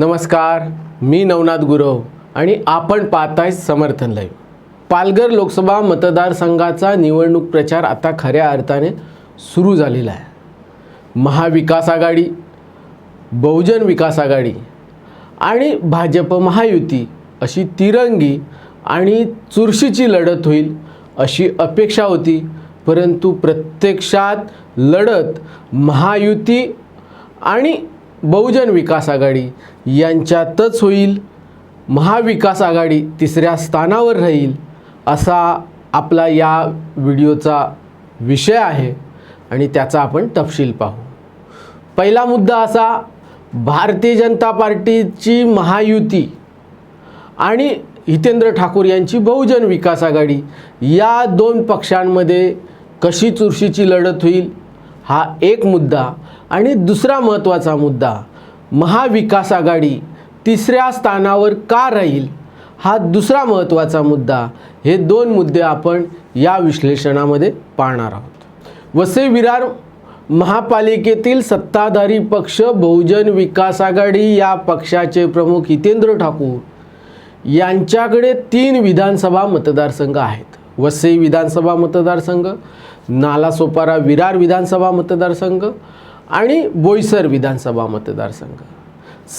नमस्कार मी नवनाथ गुरव आणि आपण पाहताय समर्थन लाईव्ह. पालघर लोकसभा मतदारसंघाचा निवडणूक प्रचार आता खऱ्या अर्थाने सुरू झालेला आहे. महाविकास आघाडी बहुजन विकास आघाडी आणि भाजप महायुती अशी तिरंगी आणि चुरशीची लढत होईल अशी अपेक्षा होती परंतु प्रत्यक्षात लढत महायुती आणि बहुजन विकास आघाडी यांच्यातच होईल महाविकास आघाडी तिसऱ्या स्थानावर राहील असा आपला या व्हिडिओचा विषय आहे आणि त्याचा आपण तपशील पाहू. पहिला मुद्दा असा भारतीय जनता पार्टीची महायुती आणि हितेंद्र ठाकूर यांची बहुजन विकास आघाडी या दोन पक्षांमध्ये कशी चुरशीची लढत होईल हा एक मुद्दा. आणि दुसरा महत्त्वाचा मुद्दा महाविकास आघाडी तिसऱ्या स्थानावर का राहील? हा दुसरा महत्त्वाचा मुद्दा हे दोन मुद्दे आपण या विश्लेषणामध्ये पाहणार आहोत. वसई विरार महापालिकेतील सत्ताधारी पक्ष बहुजन विकास आघाडी या पक्षाचे प्रमुख हितेंद्र ठाकूर यांच्याकडे तीन विधानसभा मतदारसंघ आहेत. वसई विधानसभा मतदारसंघ नालासोपारा विरार विधानसभा मतदारसंघ आणि बोईसर विधानसभा मतदारसंघ.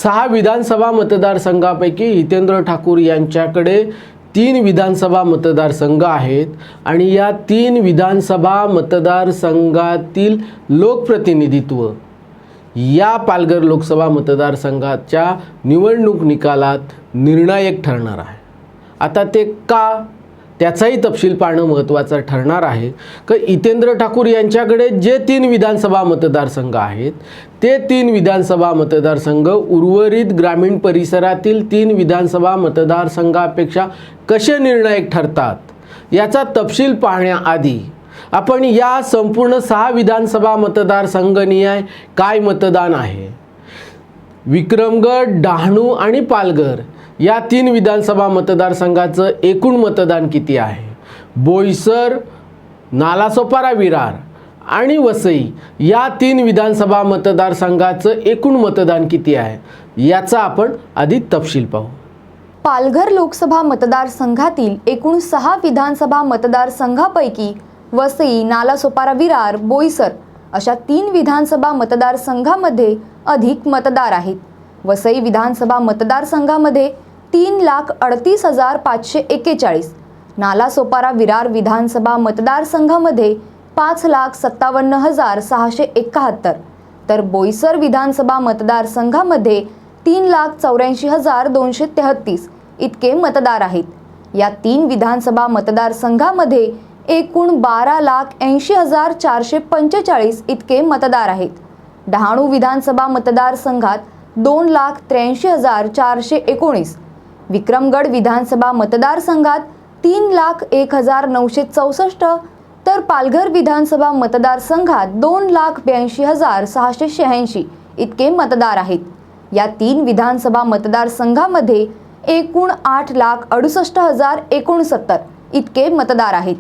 सहा विधानसभा मतदारसंघापैकी हितेंद्र ठाकूर यांच्याकडे तीन विधानसभा मतदारसंघ आहेत आणि या तीन विधानसभा मतदारसंघातील लोकप्रतिनिधित्व या पालघर लोकसभा मतदारसंघाच्या निवडणूक निकालात निर्णायक ठरणार आहे. आता ते का? त्याचाही तपशील पाहणं महत्त्वाचं ठरणार आहे. का इतेंद्र ठाकूर यांच्याकडे जे तीन विधानसभा मतदारसंघ आहेत ते तीन विधानसभा मतदारसंघ उर्वरित ग्रामीण परिसरातील तीन विधानसभा मतदारसंघापेक्षा कसे निर्णायक ठरतात याचा तपशील पाहण्याआधी आपण या संपूर्ण सहा विधानसभा मतदारसंघनिहाय काय मतदान आहे? विक्रमगड डहाणू आणि पालघर या तीन विधानसभा मतदारसंघाचं एकूण मतदान किती आहे? बोईसर नालासोपारा विरार आणि वसई या तीन विधानसभा मतदारसंघाचं एकूण मतदान किती आहे? याचा आपण आधी तपशील पाहू. पालघर लोकसभा मतदारसंघातील एकूण सहा विधानसभा मतदारसंघापैकी वसई नालासोपारा विरार बोईसर अशा तीन विधानसभा मतदारसंघामध्ये अधिक मतदार आहेत. वसई विधानसभा मतदारसंघामध्ये तीन लाख अडतीस हजार पाचशे एक्केचाळीस नालासोपारा विरार विधानसभा मतदारसंघामध्ये पाच लाख सत्तावन्न हजार सहाशे एकाहत्तर. तर बोईसर विधानसभा मतदारसंघामध्ये तीन लाख चौऱ्याऐंशी हजार दोनशे तेहत्तीस इतके मतदार आहेत. या तीन विधानसभा मतदारसंघामध्ये एकूण बारा लाख ऐंशी हजार चारशे पंचेचाळीस इतके मतदार आहेत. डहाणू विधानसभा मतदारसंघात दोन लाख त्र्याऐंशी हजार चारशे एकोणीस. विक्रमगड विधानसभा मतदारसंघात तीन लाख एक हजार नऊशे चौसष्ट तर पालघर विधानसभा मतदारसंघात दोन लाख ब्याऐंशी हजार सहाशे शहाऐंशी इतके मतदार आहेत. या तीन विधानसभा मतदारसंघामध्ये एकूण आठ लाख अडुसष्ट हजार एकोणसत्तर इतके मतदार आहेत.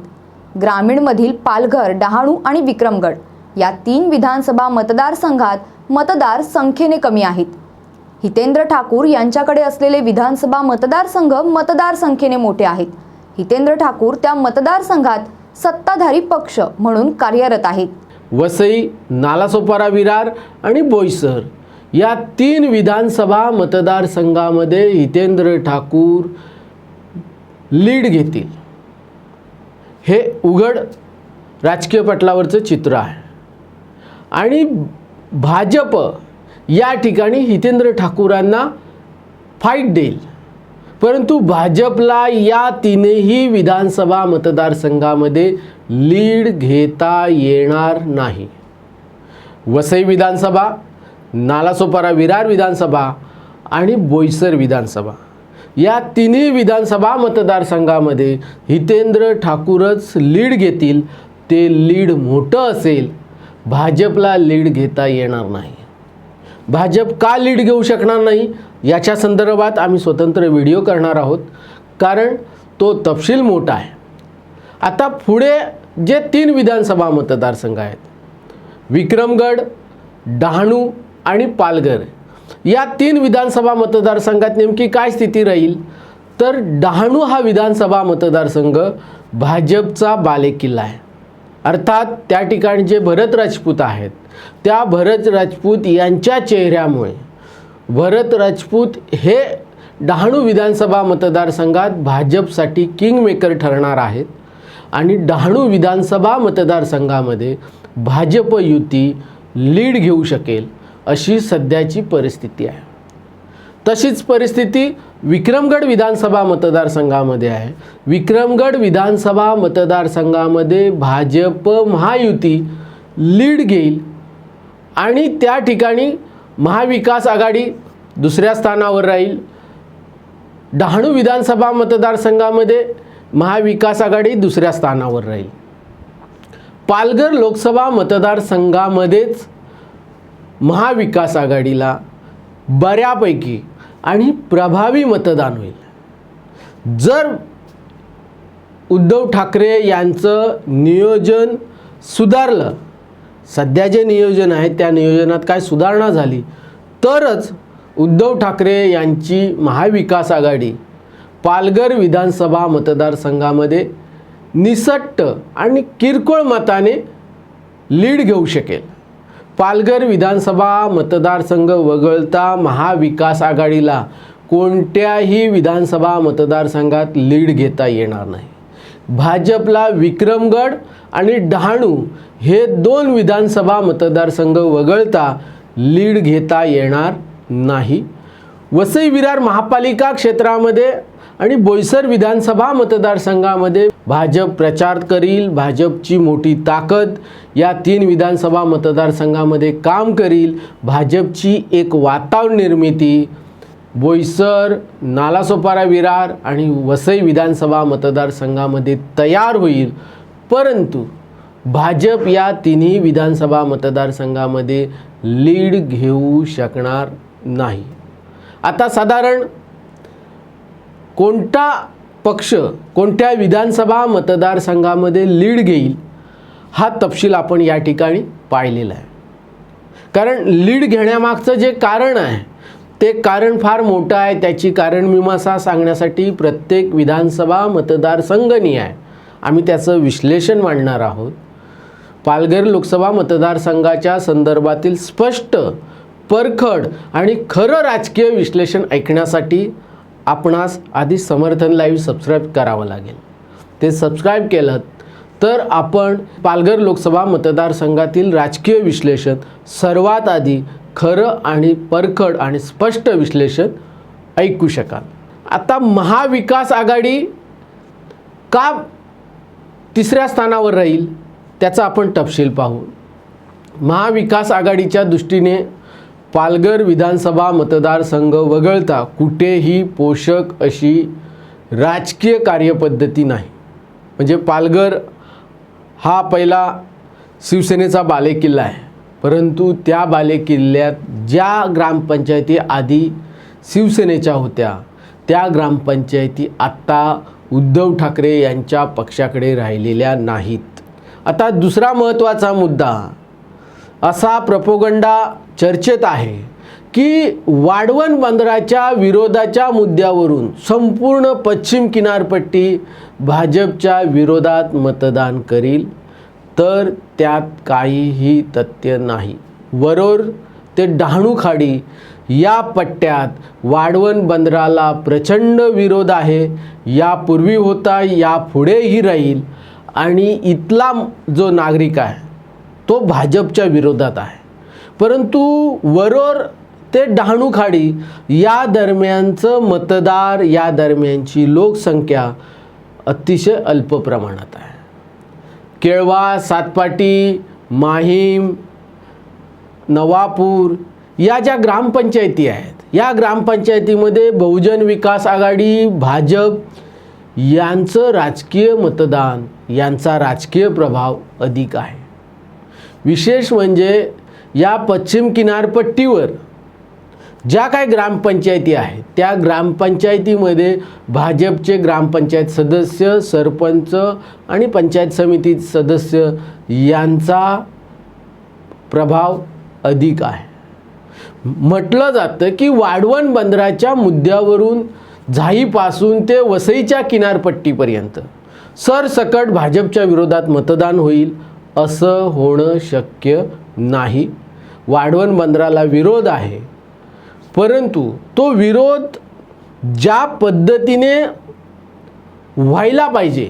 ग्रामीणमधील पालघर डहाणू आणि विक्रमगड या तीन विधानसभा मतदारसंघात मतदार संख्येने कमी आहेत. हितेंद्र ठाकूर यांच्याकडे असलेले विधानसभा मतदारसंघ मतदार संख्येने मोठे आहेत. हितेंद्र ठाकूर त्या मतदारसंघात सत्ताधारी पक्ष म्हणून कार्यरत आहेत. वसई नालासोपारा विरार आणि बोईसर या तीन विधानसभा मतदारसंघामध्ये हितेंद्र ठाकूर लीड घेतील. हे उघड राजकीय पटलावरचं चित्र आहे. आणि भाजप या ठिकाणी हितेंद्र ठाकूरांना फाईट देईल. परंतु भाजपला या तीनही विधानसभा मतदारसंघामध्ये लीड घेता येणार नाही. वसई विधानसभा नालासोपारा विरार विधानसभा आणि बोईसर विधानसभा. या तिन्ही विधानसभा मतदारसंघामध्ये हितेंद्र ठाकूरच लीड घेतील. ते लीड मोठं असेल. भाजपला लीड घेता येणार नाही. भाजप का लीड घेऊ शकणार नाही? याच्या संदर्भात आम्ही स्वतंत्र व्हिडिओ करणार आहोत. कारण तो तपशील मोठा आहे. आता पुढे जे तीन विधानसभा मतदारसंघ आहेत विक्रमगड डहाणू आणि पालघर या तीन विधानसभा मतदारसंघात नेमकी काय स्थिती राहील? तर डहाणू हा विधानसभा मतदारसंघ भाजपचा बालेकिल्ला आहे. अर्थात त्या ठिकाणी जे भरत राजपूत आहेत त्या भरत राजपूत यांच्या चेहऱ्यामुळे भरत राजपूत हे डहाणू विधानसभा मतदारसंघात भाजपसाठी किंगमेकर ठरणार आहेत आणि डहाणू विधानसभा मतदारसंघामध्ये भाजप युती लीड घेऊ शकेल अशी सध्याची परिस्थिती आहे. तशीच परिस्थिती विक्रमगड विधानसभा मतदारसंघामध्ये आहे. विक्रमगड विधानसभा मतदारसंघामध्ये भाजप महायुती लीड घेईल आणि त्या ठिकाणी महाविकास आघाडी दुसऱ्या स्थानावर राहील. डहाणू विधानसभा मतदारसंघामध्ये महाविकास आघाडी दुसऱ्या स्थानावर राहील. पालघर लोकसभा मतदारसंघामध्येच महाविकास आघाडीला बऱ्यापैकी आणि प्रभावी मतदान होईल. जर उद्धव ठाकरे यांचं नियोजन सुधारलं सध्या जे नियोजन आहे त्या नियोजनात काय सुधारणा झाली तरच उद्धव ठाकरे यांची महाविकास आघाडी पालघर विधानसभा मतदारसंघामध्ये निसट्ट आणि किरकोळ मताने लीड घेऊ शकेल. पालघर विधानसभा मतदारसंघ वगळता महाविकास आघाडीला कोणत्याही विधानसभा मतदारसंघात लीड घेता येणार नाही. भाजपला विक्रमगड आणि डहाणू हे दोन विधानसभा मतदारसंघ वगळता लीड घेता येणार नाही. वसई विरार महापालिका क्षेत्रामध्ये आणि बोईसर विधानसभा मतदारसंघामध्ये भाजप प्रचार करील भाजपची मोठी ताकद या तीन विधानसभा मतदारसंघामध्ये काम करील भाजपची एक वातावरण निर्मिती बोईसर नालासोपारा विरार आणि वसई विधानसभा मतदारसंघामध्ये तयार होईल. परंतु भाजप या तिन्ही विधानसभा मतदारसंघामध्ये लीड घेऊ शकणार नाही. आता साधारण कोणता पक्ष कोणत्या विधानसभा मतदारसंघामध्ये लीड घेईल हा तपशील आपण या ठिकाणी पाहिलेला आहे. कारण लीड घेण्यामागचं जे कारण आहे ते कारण फार मोठं आहे. त्याची कारण मीमांसा सांगण्यासाठी प्रत्येक विधानसभा मतदारसंघनी आहे. आम्ही त्याचं विश्लेषण मांडणार आहोत. पालघर लोकसभा मतदारसंघाच्या संदर्भातील स्पष्ट परखड आणि खरं राजकीय विश्लेषण ऐकण्यासाठी आपणास आधी समर्थन लाईव्ह सबस्क्राईब करावं लागेल. ते सबस्क्राईब केलं तर आपण पालघर लोकसभा मतदारसंघातील राजकीय विश्लेषण सर्वात आधी खरं आणि परखड आणि स्पष्ट विश्लेषण ऐकू शकाल. आता महाविकास आघाडी का तिसऱ्या स्थानावर राहील त्याचा आपण तपशील पाहू. महाविकास आघाडीच्या दृष्टीने पालघर विधानसभा मतदारसंघ वगळता कुठेही पोषक अशी राजकीय कार्यपद्धती नाही. म्हणजे पालघर हा पहिला शिवसेनेचा बालेकिल्ला आहे. परंतु त्या बालेकिल्ल्यात ज्या ग्रामपंचायती आधी शिवसेनेच्या होत्या त्या ग्रामपंचायती आत्ता उद्धव ठाकरे यांच्या पक्षाकडे राहिलेल्या नाहीत. आता दुसरा महत्त्वाचा मुद्दा असा प्रपोगंडा चर्चेत आहे की वाढवण बंदराच्या विरोधाच्या मुद्द्यावरून संपूर्ण पश्चिम किनारपट्टी भाजपच्या विरोधात मतदान करील तर त्यात काहीही तथ्य नाही. वरोर ते डहाणू खाडी या पट्ट्यात वाढवण बंदराला प्रचंड विरोध आहे यापूर्वी होता यापुढेही राहील आणि इथला जो नागरिक आहे तो भाजपच्या विरोधात आहे. परंतु वरोर ते डहाणू खाडी या दरम्यानचं मतदार या दरम्यानची लोकसंख्या अतिशय अल्प प्रमाणात आहे. केळवा सातपाटी माहीम नवापूर या ज्या ग्रामपंचायती आहेत या ग्रामपंचायतीमध्ये बहुजन विकास आघाडी भाजप यांचं राजकीय मतदान यांचा राजकीय प्रभाव अधिक आहे. विशेष म्हणजे या पश्चिम किनारपट्टीवर ज्या काय ग्रामपंचायती आहेत त्या ग्रामपंचायतीमध्ये भाजपचे ग्रामपंचायत सदस्य सरपंच आणि पंचायत समिती सदस्य यांचा प्रभाव अधिक आहे. म्हटलं जातं की वाढवण बंदराच्या मुद्द्यावरून झाईपासून ते वसईच्या किनारपट्टीपर्यंत सरसकट भाजपच्या विरोधात मतदान होईल असं होणं शक्य नाही. वाढवण बंदराला विरोध आहे. परंतु तो विरोध ज्या पद्धतीने व्हायला पाहिजे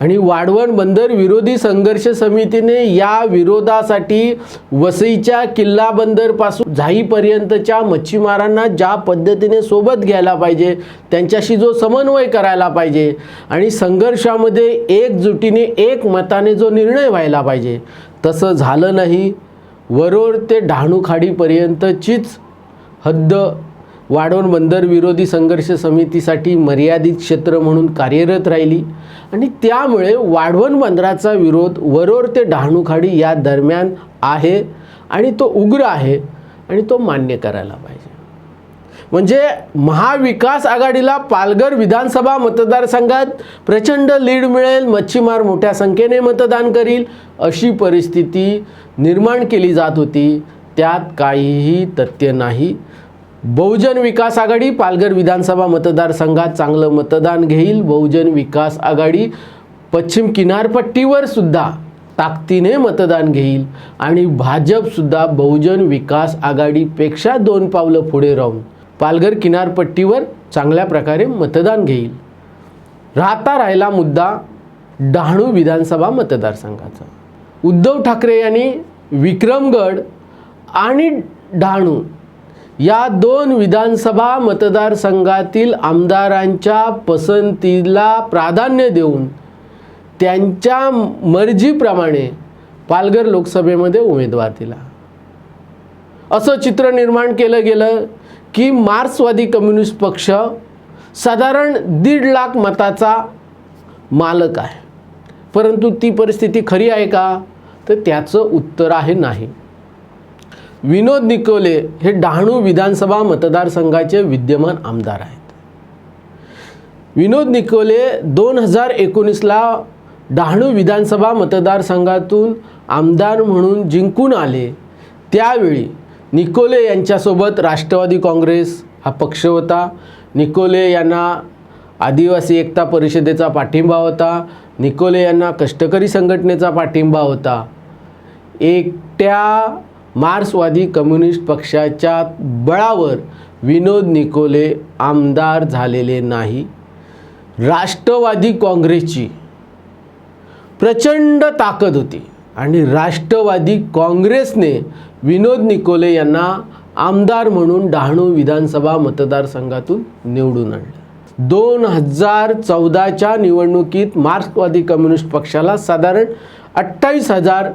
आणि वाढवण बंदर विरोधी संघर्ष समितीने या विरोधासाठी वसईच्या किल्ला बंदरपासून झाईपर्यंतच्या मच्छीमारांना ज्या पद्धतीने सोबत घ्यायला पाहिजे त्यांच्याशी जो समन्वय करायला पाहिजे आणि संघर्षामध्ये एकजुटीने एक मताने जो निर्णय व्हायला पाहिजे तसं झालं नाही. वरोर ते डहाणूखाडीपर्यंतचीच हद्द. वाढवण बंदर विरोधी संघर्ष समितीसाठी मर्यादित क्षेत्र म्हणून कार्यरत राहिली. आणि त्यामुळे वाढवण बंदराचा विरोध वरोर ते डहाणूखाडी या दरम्यान आहे आणि तो उग्र आहे आणि तो मान्य करायला पाहिजे. म्हणजे महाविकास आघाडीला पालघर विधानसभा मतदारसंघात प्रचंड लीड मिळेल मच्छीमार मोठ्या संख्येने मतदान करील अशी परिस्थिती निर्माण केली जात होती. त्यात काहीही तथ्य नाही. बहुजन विकास आघाडी पालघर विधानसभा मतदारसंघात चांगलं मतदान घेईल. बहुजन विकास आघाडी पश्चिम किनारपट्टीवर सुद्धा ताकदीने मतदान घेईल. आणि भाजपसुद्धा बहुजन विकास आघाडीपेक्षा दोन पावलं पुढे राहून पालघर किनारपट्टीवर चांगल्या प्रकारे मतदान घेईल. राहता राहिला मुद्दा डहाणू विधानसभा मतदारसंघाचा. उद्धव ठाकरे यांनी विक्रमगड आणि डहाणू या दोन विधानसभा मतदारसंघातील आमदारांच्या पसंतीला प्राधान्य देऊन त्यांच्या मर्जीप्रमाणे पालघर लोकसभेमध्ये उमेदवार दिला. असं चित्र निर्माण केलं गेलं. की मार्क्सवादी कम्युनिस्ट पक्ष साधारण दीड लाख मताचा मालक आहे. परंतु ती परिस्थिती खरी आहे का? तर त्याचं उत्तर आहे नाही. विनोद निकोले हे डहाणू विधानसभा मतदारसंघाचे विद्यमान आमदार आहेत. विनोद निकोले दोन हजार एकोणीसला डहाणू विधानसभा मतदारसंघातून आमदार म्हणून जिंकून आले. त्यावेळी निकोले यांच्यासोबत राष्ट्रवादी काँग्रेस हा पक्ष होता. निकोले यांना आदिवासी एकता परिषदेचा पाठिंबा होता. निकोले यांना कष्टकरी संघटनेचा पाठिंबा होता. एकट्या मार्क्सवादी कम्युनिस्ट पक्षाच्या बळावर विनोद निकोले आमदार झालेले नाही. राष्ट्रवादी काँग्रेसची प्रचंड ताकद होती. आणि राष्ट्रवादी काँग्रेसने विनोद निकोले यांना आमदार म्हणून डहाणू विधानसभा मतदारसंघातून निवडून आणलं. दोन हजार चौदाच्या निवडणुकीत मार्क्सवादी कम्युनिस्ट पक्षाला साधारण अठ्ठावीस हजार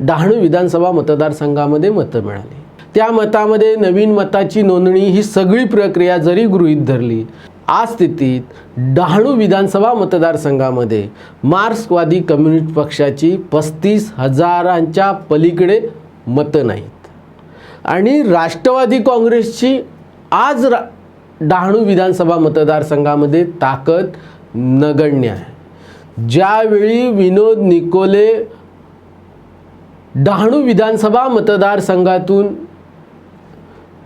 डहाणू विधानसभा मतदारसंघामध्ये मतं मिळाली. त्या मतामध्ये नवीन मताची नोंदणी ही सगळी प्रक्रिया जरी गृहीत धरली आज स्थितीत डहाणू विधानसभा मतदारसंघामध्ये मार्क्सवादी कम्युनिस्ट पक्षाची पस्तीस हजारांच्या पलीकडे मतं नाहीत. आणि राष्ट्रवादी काँग्रेसची आज रा डहाणू विधानसभा मतदारसंघामध्ये ताकद नगण्य आहे. ज्यावेळी विनोद निकोले डहाणू विधानसभा मतदारसंघातून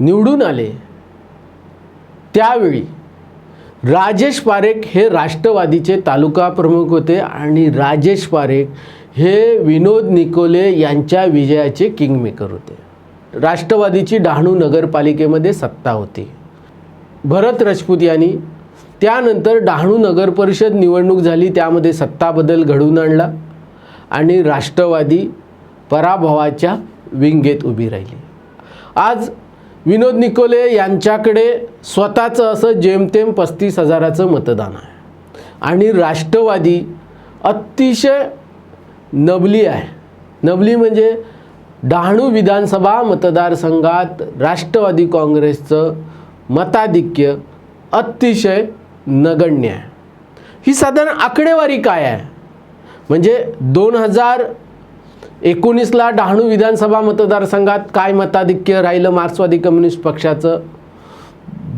निवडून आले त्यावेळी राजेश पारेख हे राष्ट्रवादीचे तालुका प्रमुख होते आणि राजेश पारेख हे विनोद निकोले यांच्या विजयाचे किंगमेकर होते. राष्ट्रवादीची डहाणू नगरपालिकेमध्ये सत्ता होती. भरत राजपूत यांनी त्यानंतर डहाणू नगर परिषद निवडणूक झाली त्यामध्ये सत्ता बदल घडवून आणला आणि राष्ट्रवादी पराभवाच्या विंगेत उभी राहिली. आज विनोद निकोले यांच्याकडे स्वतःचं असं जेमतेम पस्तीस हजाराचं मतदान आहे. आणि राष्ट्रवादी अतिशय नबली आहे. नबली म्हणजे डहाणू विधानसभा मतदारसंघात राष्ट्रवादी काँग्रेसचं मताधिक्य अतिशय नगण्य आहे. ही साधारण आकडेवारी काय आहे? म्हणजे दोन हजार एकोणीसला डहाणू विधानसभा मतदारसंघात काय मताधिक्य राहिलं मार्क्सवादी कम्युनिस्ट पक्षाचं?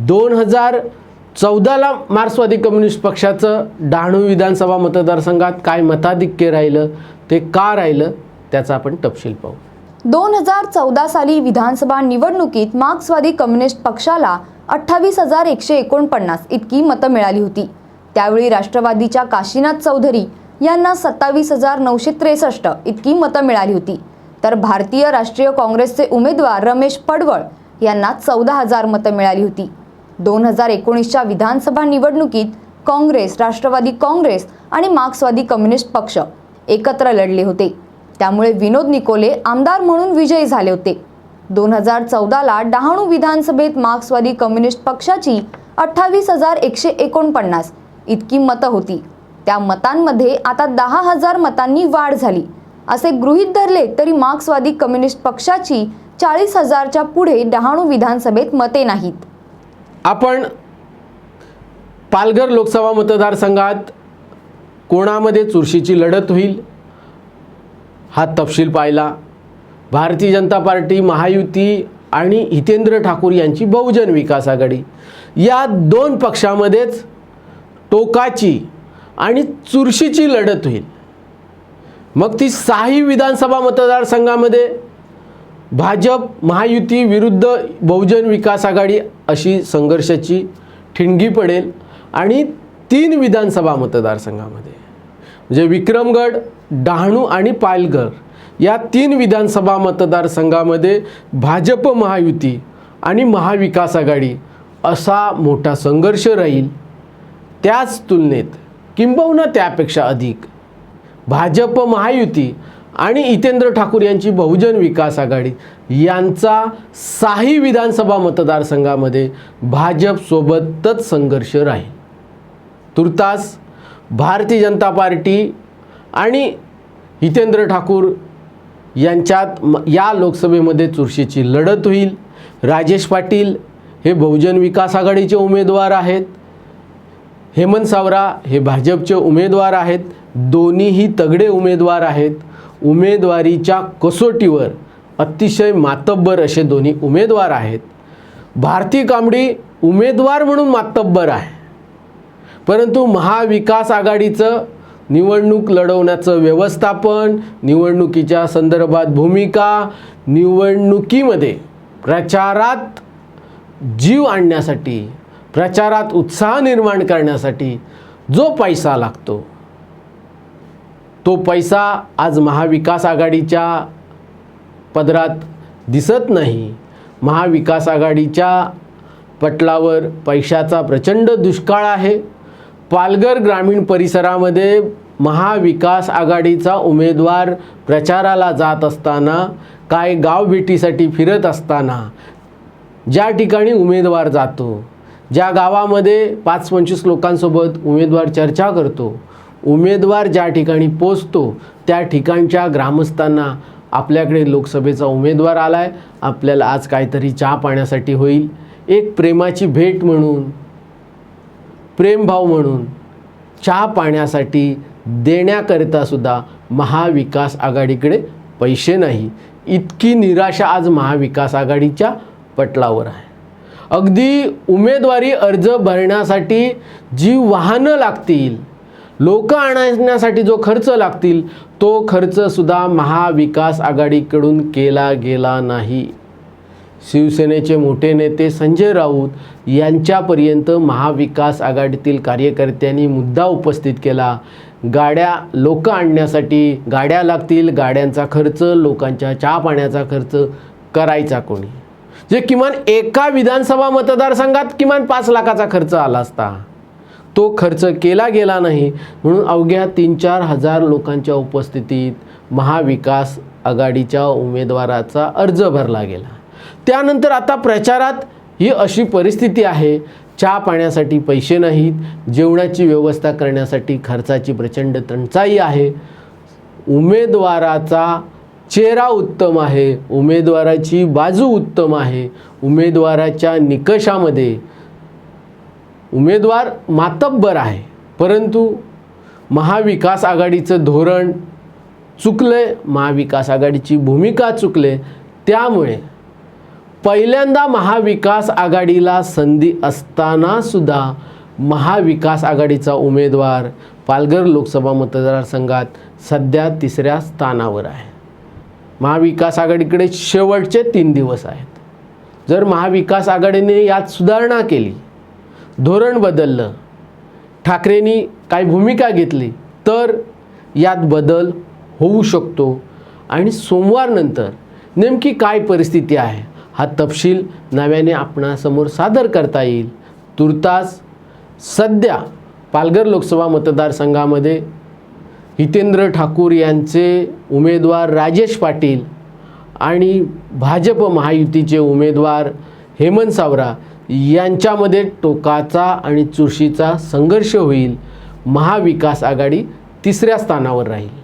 दोन हजार चौदाला मार्क्सवादी कम्युनिस्ट पक्षाचं डहाणू विधानसभा मतदारसंघात काय मताधिक्य राहिलं? ते का राहिलं? त्याचा आपण तपशील पाहू. दोन हजार चौदा साली विधानसभा निवडणुकीत मार्क्सवादी कम्युनिस्ट पक्षाला अठ्ठावीस हजार एकशे एकोणपन्नास इतकी मतं मिळाली होती. त्यावेळी राष्ट्रवादीच्या काशीनाथ चौधरी यांना सत्तावीस हजार नऊशे त्रेसष्ट इतकी मतं मिळाली होती. तर भारतीय राष्ट्रीय काँग्रेसचे उमेदवार रमेश पडवळ यांना चौदा हजार मतं मिळाली होती. दोन हजार एकोणीसच्या विधानसभा निवडणुकीत काँग्रेस राष्ट्रवादी काँग्रेस आणि मार्क्सवादी कम्युनिस्ट पक्ष एकत्र लढले होते. त्यामुळे विनोद निकोले आमदार म्हणून विजयी झाले होते. दोन हजार चौदाला डहाणू विधानसभेत मार्क्सवादी कम्युनिस्ट पक्षाची अठ्ठावीस हजार एकशे एकोणपन्नास इतकी मतं होती. त्या मतांमध्ये आता दहा हजार मतांनी वाढ झाली. असे गृहीत धरले तरी मार्क्सवादी कम्युनिस्ट पक्षाची चाळीस हजारच्या पुढे डहाणू विधानसभेत मते नाहीत. आपण पालघर लोकसभा मतदारसंघात कोणामध्ये चुरशीची लढत होईल? हा तपशील पाहिला. भारतीय जनता पार्टी महायुती आणि हितेंद्र ठाकूर यांची बहुजन विकास आघाडी. या दोन पक्षामध्येच टोकाची आणि चुरशीची लढत होईल. मग ती साही विधानसभा मतदारसंघामध्ये भाजप महायुती विरुद्ध बहुजन विकास आघाडी अशी संघर्षाची ठिणगी पडेल आणि तीन विधानसभा मतदारसंघामध्ये. म्हणजे विक्रमगड डहाणू आणि पालघर या तीन विधानसभा मतदारसंघामध्ये भाजप महायुती आणि महाविकास आघाडी असा मोठा संघर्ष राहील. त्याच तुलनेत किंबहुना त्यापेक्षा अधिक. भाजप महायुती आणि हितेंद्र ठाकूर यांची बहुजन विकास आघाडी यांचा साही विधानसभा मतदारसंघामध्ये भाजपसोबतच संघर्ष राहील. तुर्तास भारतीय जनता पार्टी आणि हितेंद्र ठाकूर यांच्यात म- या लोकसभेमध्ये चुरशीची लढत होईल. राजेश पाटील हे बहुजन विकास आघाडीचे उमेदवार आहेत. हेमंत सावरा हे भाजपचे उमेदवार आहेत. दोन्हीही तगडे उमेदवार आहेत. उमेदवारीच्या कसोटीवर अतिशय मातब्बर असे दोन्ही उमेदवार आहेत. भारती कांबडी उमेदवार म्हणून मातब्बर आहे. परंतु महाविकास आघाडीचं निवडणूक लढवण्याचं व्यवस्थापन निवडणुकीच्या संदर्भात भूमिका निवडणुकीमध्ये प्रचारात जीव आणण्यासाठी प्रचारात उत्साह निर्माण करण्यासाठी जो पैसा लागतो तो पैसा आज महाविकास आघाडीच्या पदरात दिसत नाही. महाविकास आघाडीच्या पटलावर पैशाचा प्रचंड दुष्काळ आहे. पालघर ग्रामीण परिसरामध्ये महाविकास आघाडीचा उमेदवार प्रचाराला जात असताना काय गावभेटीसाठी फिरत असताना ज्या ठिकाणी उमेदवार जातो ज्या गावामध्ये पाच पंचवीस लोकांसोबत उमेदवार चर्चा करतो उमेदवार ज्या ठिकाणी पोचतो त्या ठिकाणच्या ग्रामस्थांना आपल्याकडे लोकसभेचा उमेदवार आला आहे आपल्याला आज काहीतरी चहा पाण्यासाठी होईल. एक प्रेमाची भेट म्हणून प्रेमभाव म्हणून चहा पाण्यासाठी देण्याकरिता सुद्धा महाविकास आघाडीकडे पैसे नाही. इतकी निराशा आज महाविकास आघाडीच्या पटलावर आहे. अगदी उमेदवारी अर्ज भरण्यासाठी जी वाहनं लागतील लोक आणण्यासाठी जो खर्च लागतील तो खर्चसुद्धा महाविकास आघाडीकडून केला गेला नाही. शिवसेनेचे मोठे नेते संजय राऊत यांच्यापर्यंत महाविकास आघाडीतील कार्यकर्त्यांनी मुद्दा उपस्थित केला. गाड्या लोक आणण्यासाठी गाड्या लागतील गाड्यांचा खर्च लोकांच्या चहा पाण्याचा खर्च करायचा कोणी? जे किमान एका विधानसभा मतदारसंघात किमान पाच लाखाचा खर्च आला असता. तो खर्च केला गेला नाही म्हणून अवघ्या तीन चार हजार लोकांच्या उपस्थितीत महाविकास आघाडीच्या उमेदवाराचा अर्ज भरला गेला. त्यानंतर आता प्रचारात ही अशी परिस्थिती आहे चहा पाण्यासाठी पैसे नाहीत जेवणाची व्यवस्था करण्यासाठी खर्चाची प्रचंड टंचाई आहे. उमेदवाराचा चेहरा उत्तम आहे उमेदवाराची बाजू उत्तम आहे उमेदवाराच्या निकषामध्ये उमेदवार मातब्बर आहे. परंतु महाविकास आघाडीचं धोरण चुकले महाविकास आघाडीची भूमिका चुकले त्यामुळे पहिल्यांदा महाविकास आघाडीला संधी असताना सुद्धा महाविकास आघाडीचा उमेदवार पालघर लोकसभा मतदारसंघात सध्या तिसऱ्या स्थानावर आहे. महाविकास आघाडीकडे शेवटचे तीन दिवस आहेत. जर महाविकास आघाडीने यात सुधारणा केली धोरण बदललं ठाकरेंनी काही भूमिका घेतली तर यात बदल होऊ शकतो. आणि सोमवारनंतर नेमकी काय परिस्थिती आहे हा तपशील नव्याने आपणासमोर सादर करता येईल. तुर्तास सध्या पालघर लोकसभा मतदारसंघामध्ये हितेंद्र ठाकूर यांचे उमेदवार राजेश पाटील आणि भाजप महायुतीचे उमेदवार हेमंत सावरा यांच्यामध्ये टोकाचा आणि चुरशीचा संघर्ष होईल. महाविकास आघाडी तिसऱ्या स्थानावर राहील.